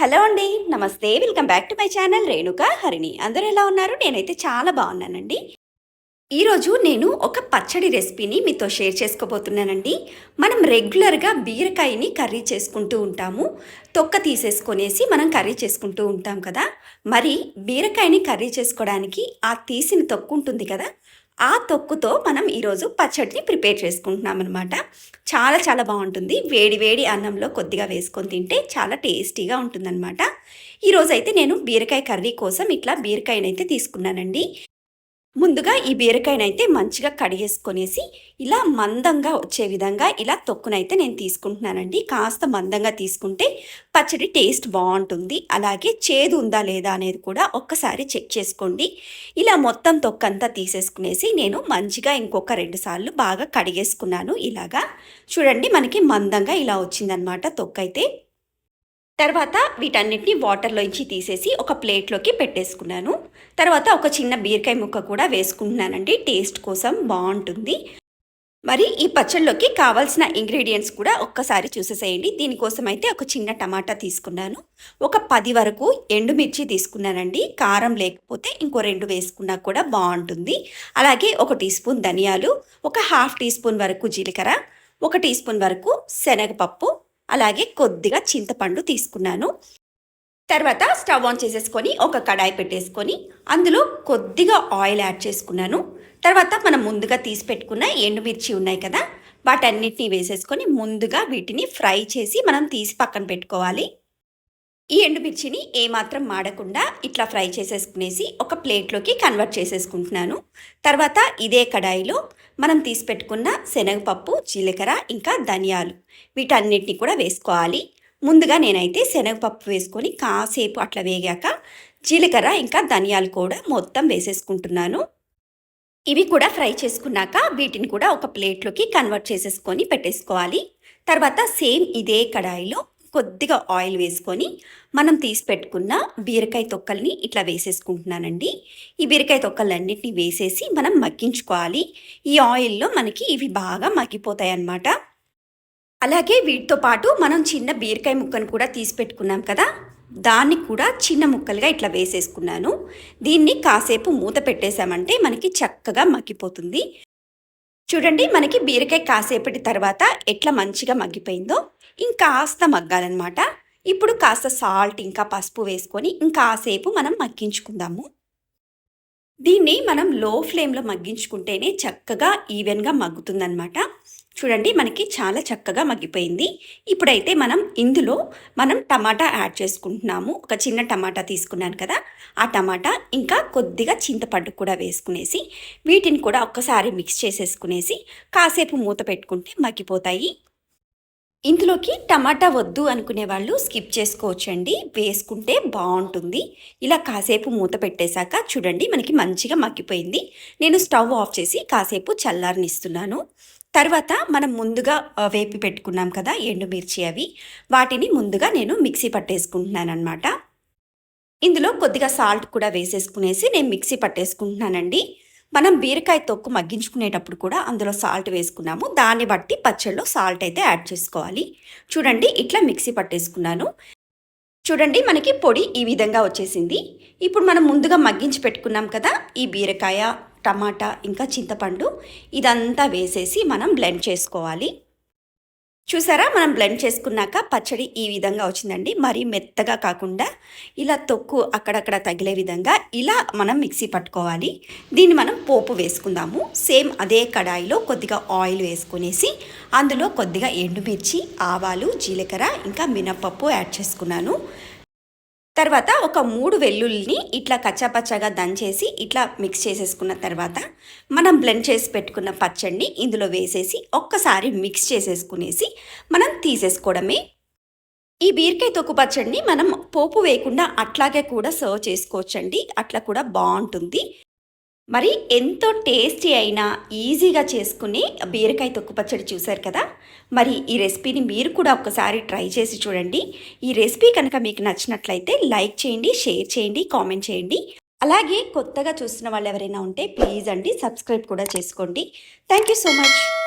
Hello అండి నమస్తే. Welcome back to my channel Renuka Harini. అందరూ ఎలా ఉన్నారు? నేనైతే చాలా బాగున్నానండి. ఈరోజు నేను ఒక పచ్చడి రెసిపీని మీతో షేర్ చేసుకోబోతున్నానండి. మనం రెగ్యులర్గా బీరకాయని కర్రీ చేసుకుంటూ ఉంటాము. తొక్క తీసేసుకొనేసి మనం కర్రీ చేసుకుంటూ ఉంటాం కదా. మరి బీరకాయని కర్రీ చేసుకోవడానికి ఆ తీసిన తొక్కు ఉంటుంది కదా ఆ తొక్కుతో మనం ఈరోజు పచ్చడిని ప్రిపేర్ చేసుకుంటున్నాం అనమాట చాలా చాలా బాగుంటుంది. వేడి వేడి అన్నంలో కొద్దిగా వేసుకొని తింటే చాలా టేస్టీగా ఉంటుందన్నమాట. ఈరోజైతే నేను బీరకాయ కర్రీ కోసం ఇట్లా బీరకాయనైతే తీసుకున్నానండి. ముందుగా ఈ బీరకాయనైతే మంచిగా కడిగేసుకొనేసి ఇలా మందంగా వచ్చే విధంగా ఇలా తొక్కునైతే నేను తీసుకుంటున్నానండి. కాస్త మందంగా తీసుకుంటే పచ్చడి టేస్ట్ బాగుంటుంది. అలాగే చేదు ఉందా లేదా అనేది కూడా ఒక్కసారి చెక్ చేసుకోండి. ఇలా మొత్తం తొక్కంతా తీసేసుకునేసి నేను మంచిగా ఇంకొక రెండు సార్లు బాగా కడిగేసుకున్నాను. ఇలాగా చూడండి మనకి మందంగా ఇలా వచ్చిందనమాట తొక్కైతే. తర్వాత వీటన్నిటిని వాటర్లోంచి తీసేసి ఒక ప్లేట్లోకి పెట్టేసుకున్నాను. తర్వాత ఒక చిన్న బీరకాయ ముక్క కూడా వేసుకుంటున్నానండి. టేస్ట్ కోసం బాగుంటుంది. మరి ఈ పచ్చళ్ళలోకి కావాల్సిన ఇంగ్రీడియంట్స్ కూడా ఒక్కసారి చూసేసేయండి. దీనికోసం అయితే ఒక చిన్న టమాటా తీసుకున్నాను. ఒక పది వరకు ఎండుమిర్చి తీసుకున్నానండి. కారం లేకపోతే ఇంకో రెండు వేసుకున్నా కూడా బాగుంటుంది. అలాగే ఒక టీ స్పూన్ ధనియాలు ఒక హాఫ్ టీ స్పూన్ వరకు జీలకర్ర ఒక టీ స్పూన్ వరకు శనగపప్పు అలాగే కొద్దిగా చింతపండు తీసుకున్నాను. తర్వాత స్టవ్ ఆన్ చేసేసుకొని ఒక కడాయి పెట్టేసుకొని అందులో కొద్దిగా ఆయిల్ యాడ్ చేసుకున్నాను. తర్వాత మనం ముందుగా తీసి పెట్టుకున్న ఎండుమిర్చి ఉన్నాయి కదా వాటన్నిటిని వేసేసుకొని ముందుగా వీటిని ఫ్రై చేసి మనం తీసి పక్కన పెట్టుకోవాలి. ఈ ఎండుమిర్చిని ఏమాత్రం మాడకుండా ఇట్లా ఫ్రై చేసేసుకునేసి ఒక ప్లేట్లోకి కన్వర్ట్ చేసేసుకుంటున్నాను. తర్వాత ఇదే కడాయిలో మనం తీసి పెట్టుకున్న శనగపప్పు జీలకర్ర ఇంకా ధనియాలు. వీటన్నిటిని కూడా వేసుకోవాలి. ముందుగా నేనైతే శనగపప్పు వేసుకొని కాసేపు అట్లా వేగాక జీలకర్ర ఇంకా ధనియాలు కూడా మొత్తం వేసేసుకుంటున్నాను. ఇవి కూడా ఫ్రై చేసుకున్నాక వీటిని కూడా ఒక ప్లేట్లోకి కన్వర్ట్ చేసేసుకొని పెట్టేసుకోవాలి. తర్వాత సేమ్ ఇదే కడాయిలో కొద్దిగా ఆయిల్ వేసుకొని మనం తీసి పెట్టుకున్న బీరకాయ తొక్కల్ని ఇట్లా వేసేసుకుంటున్నానండి. ఈ బీరకాయ తొక్కలన్నింటినీ వేసేసి మనం మగ్గించుకోవాలి. ఈ ఆయిల్లో మనకి ఇవి బాగా మగ్గిపోతాయి అన్నమాట అలాగే వీటితో పాటు మనం చిన్న బీరకాయ ముక్కను కూడా తీసి పెట్టుకున్నాం కదా దాన్ని కూడా చిన్న ముక్కలుగా ఇట్లా వేసేసుకున్నాను. దీన్ని కాసేపు మూత పెట్టేశామంటే మనకి చక్కగా మగ్గిపోతుంది. చూడండి మనకి బీరకాయ కాసేపటి తర్వాత ఎట్లా మంచిగా మగ్గిపోయిందో. ఇంకాస్త మగ్గాలన్నమాట. ఇప్పుడు కాస్త సాల్ట్ ఇంకా పసుపు వేసుకొని ఇంకాసేపు మనం మగ్గించుకుందాము. దీన్ని మనం లో ఫ్లేమ్లో మగ్గించుకుంటేనే చక్కగా ఈవెన్గా మగ్గుతుందన్నమాట. చూడండి మనకి చాలా చక్కగా మగ్గిపోయింది. ఇప్పుడైతే మనం ఇందులో మనం టమాటా యాడ్ చేసుకుంటున్నాము. ఒక చిన్న టమాటా తీసుకున్నాను కదా ఆ టమాటా ఇంకా కొద్దిగా చింతపండు కూడా వేసుకునేసి వీటిని కూడా ఒక్కసారి మిక్స్ చేసేసుకునేసి కాసేపు మూత పెట్టుకుంటే మగ్గిపోతాయి. ఇందులోకి టమాటా వద్దు అనుకునే వాళ్ళు స్కిప్ చేసుకోవచ్చండి. వేసుకుంటే బాగుంటుంది. ఇలా కాసేపు మూత పెట్టేశాక చూడండి మనకి మంచిగా మగ్గిపోయింది. నేను స్టవ్ ఆఫ్ చేసి కాసేపు చల్లారనిస్తున్నాను. తర్వాత మనం ముందుగా వేపి పెట్టుకున్నాం కదా ఎండుమిర్చి అవి. వాటిని ముందుగా నేను మిక్సీ పట్టేసుకుంటున్నాను అనమాట ఇందులో కొద్దిగా సాల్ట్ కూడా వేసేసుకునేసి నేను మిక్సీ పట్టేసుకుంటున్నానండి. మనం బీరకాయ తొక్కు మగ్గించుకునేటప్పుడు కూడా అందులో సాల్ట్ వేసుకున్నాము. దాన్ని బట్టి పచ్చళ్ళలో సాల్ట్ అయితే యాడ్ చేసుకోవాలి. చూడండి ఇట్లా మిక్సీ పట్టేసుకున్నాను. చూడండి మనకి పొడి ఈ విధంగా వచ్చేసింది. ఇప్పుడు మనం ముందుగా మగ్గించి పెట్టుకున్నాం కదా ఈ బీరకాయ టమాటా ఇంకా చింతపండు ఇదంతా వేసేసి మనం బ్లెండ్ చేసుకోవాలి. చూసారా? మనం బ్లెండ్ చేసుకున్నాక పచ్చడి ఈ విధంగా వచ్చిందండి. మరీ మెత్తగా కాకుండా ఇలా తొక్కు అక్కడక్కడ తగిలే విధంగా ఇలా మనం మిక్సీ పట్టుకోవాలి. దీన్ని మనం పోపు వేసుకుందాము. సేమ్ అదే కడాయిలో కొద్దిగా ఆయిల్ వేసుకునేసి అందులో కొద్దిగా ఎండుమిర్చి ఆవాలు జీలకర్ర ఇంకా మినప్పప్పు యాడ్ చేసుకున్నాను. తర్వాత ఒక మూడు వెల్లుల్లిని ఇట్లా కచ్చాపచ్చాగా దంచేసి ఇట్లా మిక్స్ చేసేసుకున్న తర్వాత మనం బ్లెండ్ చేసి పెట్టుకున్న పచ్చడిని ఇందులో వేసేసి ఒక్కసారి మిక్స్ చేసేసుకునేసి మనం తీసేసుకోవడమే. ఈ బీరకాయ తొక్కు పచ్చడిని మనం పోపు వేయకుండా అట్లాగే కూడా సర్వ్ చేసుకోవచ్చండి. అట్లా కూడా బాగుంటుంది. మరి ఎంతో టేస్టీ అయినా ఈజీగా చేసుకునే బీరకాయ తొక్కు పచ్చడి చూశారు కదా? మరి ఈ రెసిపీని మీరు కూడా ఒక్కసారి ట్రై చేసి చూడండి. ఈ రెసిపీ కనుక మీకు నచ్చినట్లయితే లైక్ చేయండి షేర్ చేయండి కామెంట్ చేయండి. అలాగే కొత్తగా చూస్తున్న వాళ్ళు ఎవరైనా ఉంటే ప్లీజ్ అండి సబ్స్క్రైబ్ కూడా చేసుకోండి. Thank you so much.